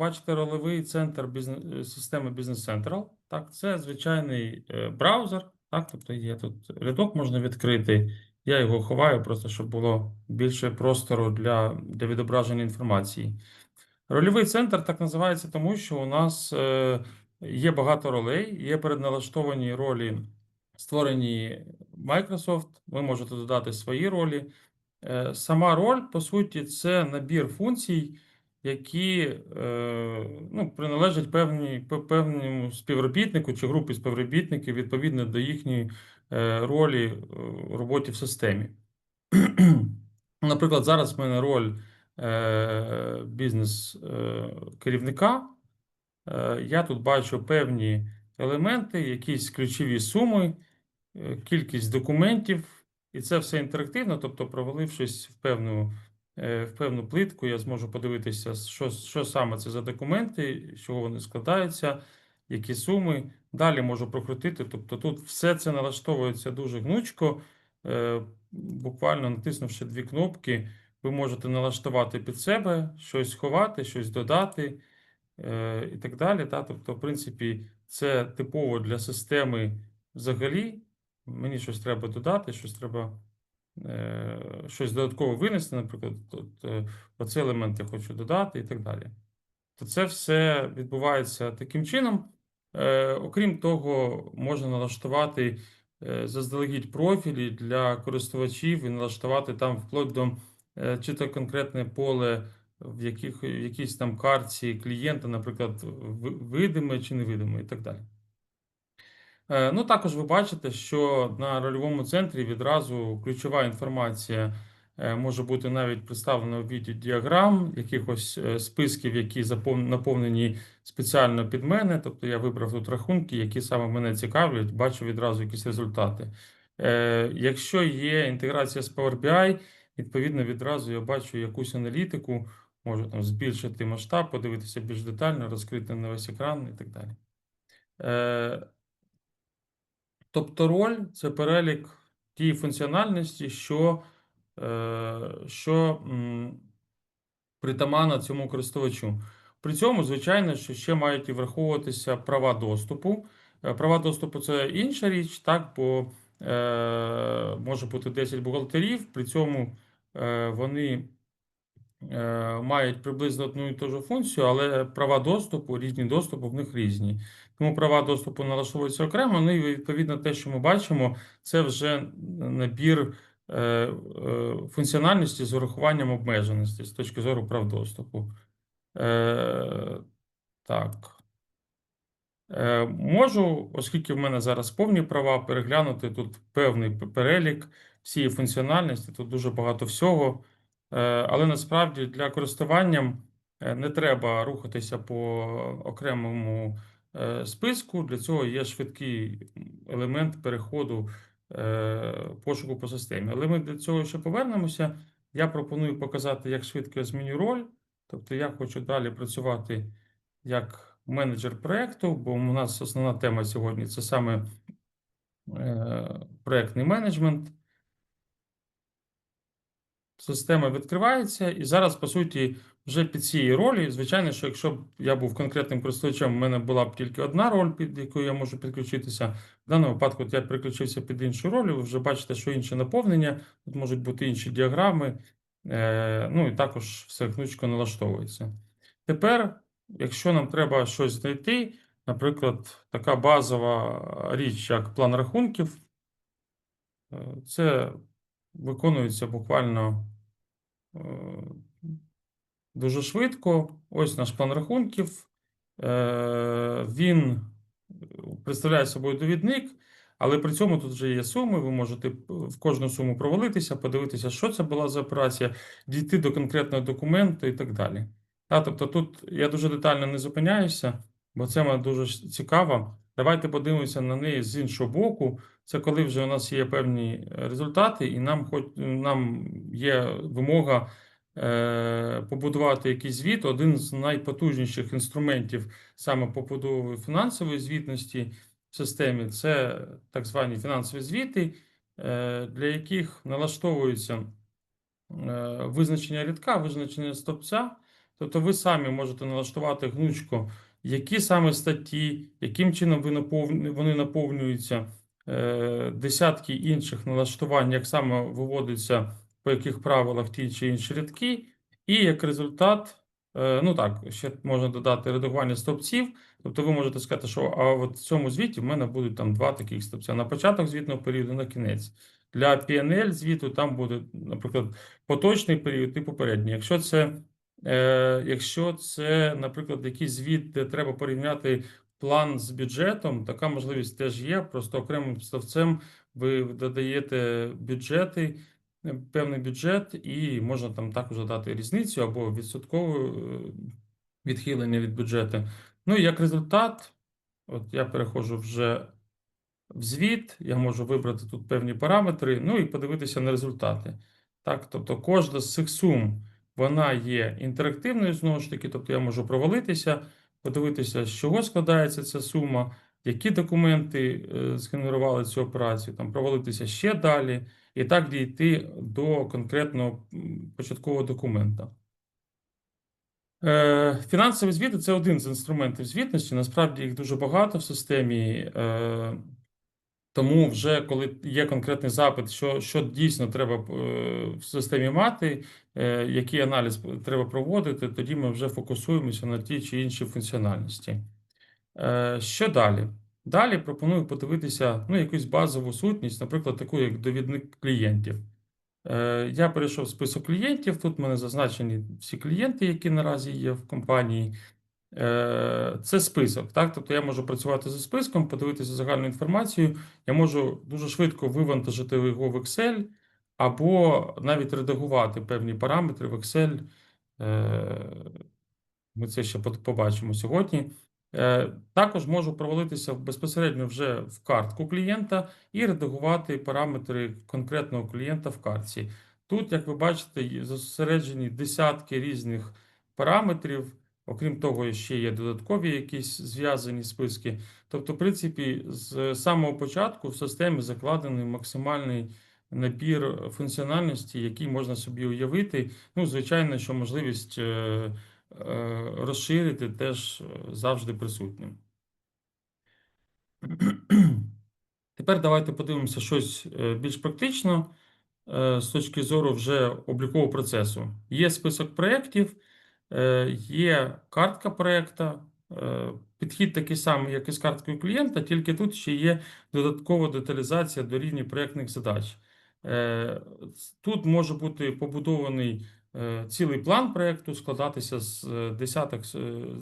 бачите рольовий центр бізнес, системи Business Central. Так, це звичайний е, браузер. Так, тобто є тут рядок можна відкрити. Я його ховаю, просто щоб було більше простору для, для відображення інформації. Рольовий центр так називається, тому що у нас е, є багато ролей, є передналаштовані ролі, створені Microsoft. Ви можете додати свої ролі. Е, Сама роль, по суті, це набір функцій, які е, ну, приналежать певній, пе- певному співробітнику чи групі співробітників відповідно до їхньої е, ролі е, в роботі в системі. Наприклад, зараз в мене роль бізнес-керівника. Я тут бачу певні елементи, якісь ключові суми, кількість документів, і це все інтерактивно. Тобто, провалившись в певну, в певну плитку, я зможу подивитися, що, що саме це за документи, з чого вони складаються, які суми. Далі можу прокрутити. Тобто, тут все це налаштовується дуже гнучко. Е, Буквально натиснувши дві кнопки, ви можете налаштувати під себе, щось ховати, щось додати е, і так далі. Тобто, в принципі, це типово для системи взагалі. Мені щось треба додати, щось треба е, щось додатково винести, наприклад, тут, е, оцей елемент я хочу додати і так далі. То це все відбувається таким чином. Е, окрім того, можна налаштувати е, заздалегідь профілі для користувачів і налаштувати там вплоть до е, чи то конкретне поле в яких, в якійсь там картці клієнта, наприклад, видиме чи невидиме і так далі. Е, Ну, також ви бачите, що на рольовому центрі відразу ключова інформація е, може бути навіть представлена у віді діаграм, якихось е, списків, які наповнені спеціально під мене. Тобто я вибрав тут рахунки, які саме мене цікавлять, бачу відразу якісь результати. Якщо є інтеграція з Power BI, відповідно відразу я бачу якусь аналітику, можу там збільшити масштаб, подивитися більш детально, розкрити на весь екран і так далі. Тобто роль це перелік тієї функціональності, що, е, що м, притаманна цьому користувачу. При цьому, звичайно, що ще мають і враховуватися права доступу. Е, Права доступу це інша річ, так, бо е, може бути 10 бухгалтерів, при цьому е, вони мають приблизно одну і ту ж функцію, але права доступу, різні доступи в них різні. Тому права доступу налаштовуються окремо. Ну і відповідно те, що ми бачимо, це вже набір е, е, функціональності з урахуванням обмеженості з точки зору прав доступу. Е, так. Е, Можу, оскільки в мене зараз повні права, переглянути тут певний перелік всієї функціональності, тут дуже багато всього. Е, Але насправді для користування е, не треба рухатися по окремому е, списку. Для цього є швидкий елемент переходу пошуку по системі. Але ми до цього ще повернемося. Я пропоную показати, як швидко я зміню роль. Тобто я хочу далі працювати як менеджер проєкту, бо у нас основна тема сьогодні це саме проєктний менеджмент. Система відкривається, і зараз, по суті, вже під цією ролі. Звичайно, що якщо б я був конкретним користувачем, у мене була б тільки одна роль, під яку я можу підключитися. В даному випадку я переключився під іншу роль. Ви вже бачите, що інше наповнення, тут можуть бути інші діаграми, е, ну і також все гнучко налаштовується. Тепер, якщо нам треба щось знайти, наприклад, така базова річ, як план рахунків, е, це виконується буквально е, дуже швидко. Ось наш план рахунків. Е, Він представляє собою довідник, але при цьому тут вже є суми. Ви можете в кожну суму провалитися, подивитися, що це була за операція, дійти до конкретного документу і так далі. Тобто тут я дуже детально не зупиняюся, бо це дуже цікаво. Давайте подивимося на неї з іншого боку. Це коли вже у нас є певні е, результати, і нам хоч нам є вимога е, побудувати якийсь звіт. Один з найпотужніших інструментів саме побудови фінансової звітності в системі це так звані фінансові звіти, е, для яких налаштовується е, визначення рядка, визначення стопця. Тобто ви самі можете налаштувати гнучко, які саме статті, яким чином ви наповню- вони наповнюються, е, десятки інших налаштувань, як саме виводиться, по яких правилах ті чи інші рядки, і як результат, е, ну так, ще можна додати редагування стовпців. Тобто ви можете сказати, що а от в цьому звіті в мене будуть там два таких стовпця на початок звітного періоду, на кінець. Для PNL звіту там буде, наприклад, поточний період і попередній. Якщо це, якщо це, наприклад, якийсь звіт, де треба порівняти план з бюджетом, така можливість теж є. Просто окремим стовцем ви додаєте бюджети, е, певний бюджет, і можна там також додати різницю або відсоткове е, відхилення від бюджету. Ну і як результат, от я переходжу вже в звіт, я можу вибрати тут певні параметри, ну і подивитися на результати. Так, тобто кожна з цих сум вона є інтерактивною знову ж таки, тобто я можу провалитися, подивитися, з чого складається ця сума, які документи е, згенерували цю операцію, там провалитися ще далі, і так дійти до конкретного початкового документа. Е, Фінансові звіти це один з інструментів звітності. Насправді їх дуже багато в системі. Тому вже коли є конкретний запит, що, що дійсно треба е, в системі мати, е, який аналіз треба проводити, тоді ми вже фокусуємося на ті чи інші функціональності. Е, Що далі? Далі пропоную подивитися ну, якусь базову сутність, наприклад, таку як довідник клієнтів. Я перейшов список клієнтів. Тут в мене зазначені всі клієнти, які наразі є в компанії. Е, Це список, так? Тобто я можу працювати за списком, подивитися загальну інформацію. Я можу дуже швидко вивантажити його в Excel, або навіть редагувати певні параметри в Excel. Е, Ми це ще побачимо сьогодні. Е, Також можу провалитися безпосередньо вже в картку клієнта і редагувати параметри конкретного клієнта в картці. Тут, як ви бачите, зосереджені десятки різних параметрів. Окрім того, ще є додаткові якісь зв'язані списки. Тобто, в принципі, з самого початку в системі закладений максимальний набір функціональності, який можна собі уявити. Ну, звичайно, що можливість е, е, розширити теж завжди присутня. Тепер давайте подивимося щось е, більш практично з точки зору вже облікового процесу. Є список проєктів, є картка проєкта. е, Підхід такий самий, як і з карткою клієнта, тільки тут ще є додаткова деталізація до рівня проєктних задач. Е, Тут може бути побудований е, цілий план проєкту, складатися з е, десяток,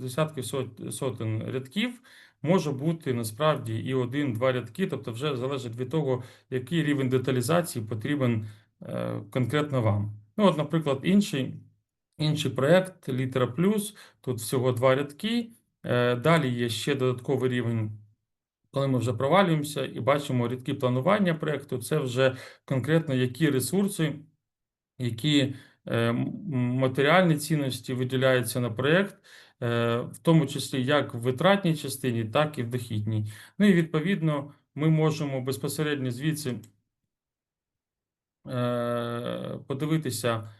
десятків сотень рядків. Може бути насправді і один-два рядки, тобто вже залежить від того, який рівень деталізації потрібен е, конкретно вам. Ну, от, наприклад, інший, інший проєкт літера плюс, тут всього два рядки. Е, Далі є ще додатковий рівень коли ми вже провалюємося і бачимо рядки планування проєкту, це вже конкретно які ресурси, які е, матеріальні цінності виділяються на проєкт, е, в тому числі як в витратній частині, так і в дохідній. Ну і відповідно ми можемо безпосередньо звідси подивитися,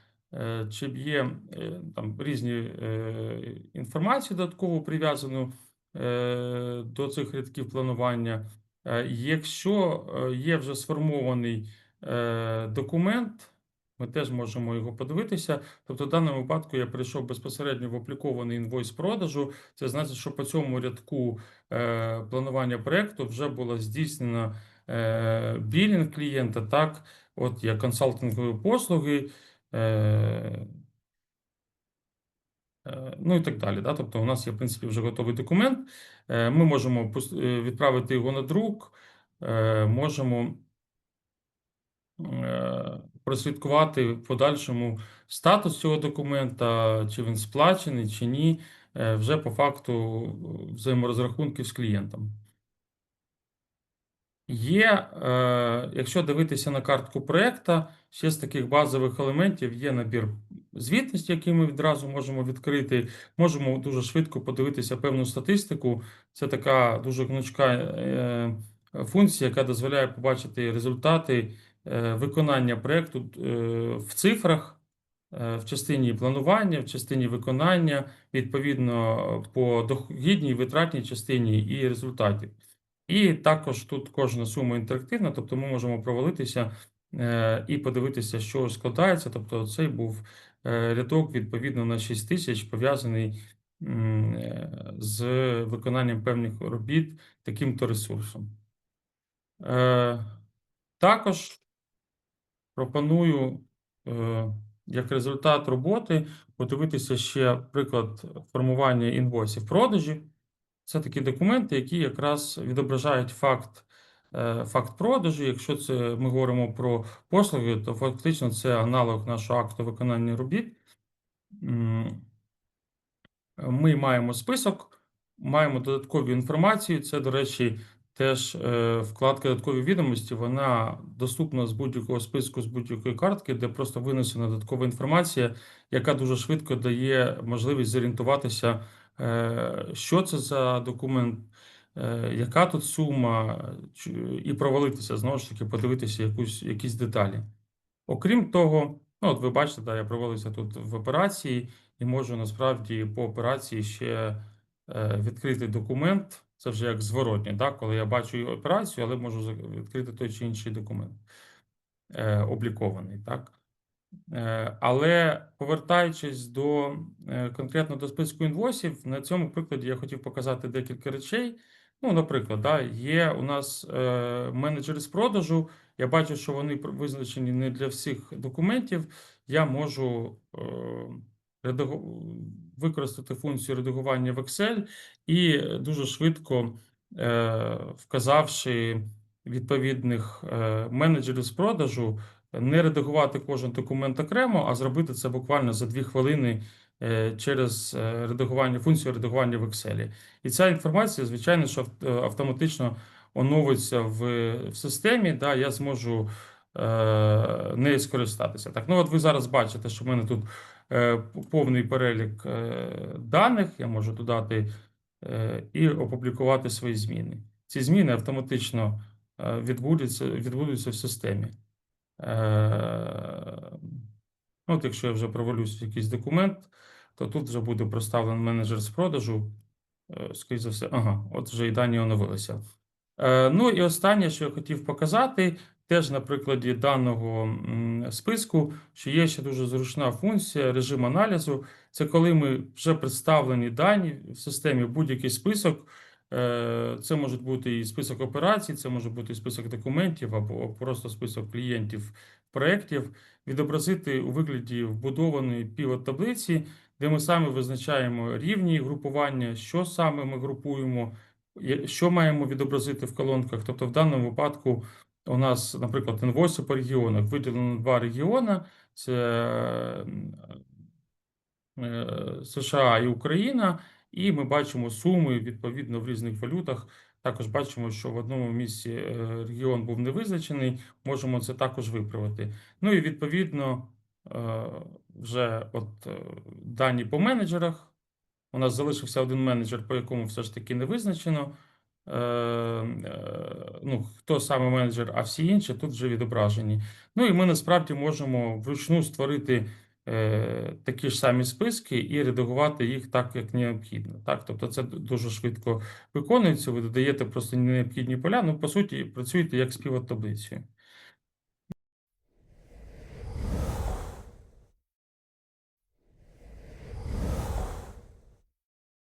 чи є е, там різні е, інформації додатково прив'язану е, до цих рядків планування. Е, Якщо е, є вже сформований е, документ, ми теж можемо його подивитися. Тобто, в даному випадку я перейшов безпосередньо в аплікований інвойс продажу. Це значить, що по цьому рядку е, планування проєкту вже було здійснено е, білінг клієнта, так, от є консалтингові послуги. Е, е, Ну і так далі. Да? Тобто, у нас є, в принципі, вже готовий документ. Е, Ми можемо відправити його на друк, можемо прослідкувати в подальшому статус цього документа, чи він сплачений, чи ні, вже по факту взаєморозрахунків з клієнтом. Є, е, якщо дивитися на картку проєкта, ще з таких базових елементів є набір звітності, який ми відразу можемо відкрити. Можемо дуже швидко подивитися певну статистику. Це така дуже гнучка е, функція, яка дозволяє побачити результати е, виконання проєкту е, в цифрах. в частині планування, в частині виконання, відповідно по дохідній, витратній частині і результатів. І також тут кожна сума інтерактивна, тобто ми можемо провалитися е, і подивитися, що складається. Тобто, цей був е, рядок відповідно на 6 тисяч, пов'язаний е, з виконанням певних робіт таким-то ресурсом. Також пропоную, як результат роботи, подивитися ще приклад формування інвойсів продажі. Це такі документи, які якраз відображають факт, е, факт продажу. Якщо це ми говоримо про послуги, то фактично це аналог нашого акту виконання робіт. Ми маємо список, маємо додаткову інформацію. Це, до речі, теж е, вкладка додаткові відомості. Вона доступна з будь-якого списку, з будь-якої картки, де просто винесена додаткова інформація, яка дуже швидко дає можливість зорієнтуватися, що це за документ, е, яка тут сума, і провалитися знову ж таки, подивитися якусь, якісь деталі. Окрім того, ну от ви бачите, да, я провалився тут в операції і можу насправді по операції ще е, відкрити документ. Це вже як зворотнє, да, коли я бачу операцію, але можу відкрити той чи інший документ е, облікований. Так? Е, Але повертаючись до е, конкретно до списку інвойсів, на цьому прикладі я хотів показати декілька речей. Ну, наприклад, да, є у нас е, менеджери з продажу. Я бачу, що вони визначені не для всіх документів. Я можу редагу- використати функцію редагування в Excel і дуже швидко, вказавши відповідних менеджерів з продажу, не редагувати кожен документ окремо, а зробити це буквально за 2 хвилини е, через е, редагування, функцію редагування в Excel. І ця інформація, звичайно, що е, автоматично оновиться в, в системі, да, я зможу е, нею скористатися. Так, ну от ви зараз бачите, що в мене тут е, повний перелік е, даних, я можу додати е, і опублікувати свої зміни. Ці зміни автоматично відбудуться, відбудуться в системі. Е, от якщо я вже провалюсь в якийсь документ, то тут вже буде проставлений менеджер з продажу. Е, Скоріше за все, ага, от вже і дані оновилися. Е, Ну і останнє, що я хотів показати, теж на прикладі даного списку, що є ще дуже зручна функція режим аналізу. Це коли ми вже представлені дані в системі будь-який список. Е, Це може бути і список операцій, це може бути список документів або просто список клієнтів проєктів, відобразити у вигляді вбудованої півот-таблиці, де ми самі визначаємо рівні групування, що саме ми групуємо, що маємо відобразити в колонках. Тобто, в даному випадку у нас, наприклад, інвойси по регіонах виділено два регіони: це е, США і Україна, і ми бачимо суми відповідно в різних валютах. Також бачимо, що в одному місці е, регіон був не визначений, можемо це також виправити. Ну і відповідно е, вже от е, дані по менеджерах. У нас залишився один менеджер, по якому все ж таки не визначено. Ну, хто саме менеджер, а всі інші тут вже відображені. Ну і ми насправді можемо вручну створити такі ж самі списки і редагувати їх так, як необхідно. Так? Тобто це дуже швидко виконується. Ви додаєте просто необхідні поля. Ну, по суті, працюєте як з.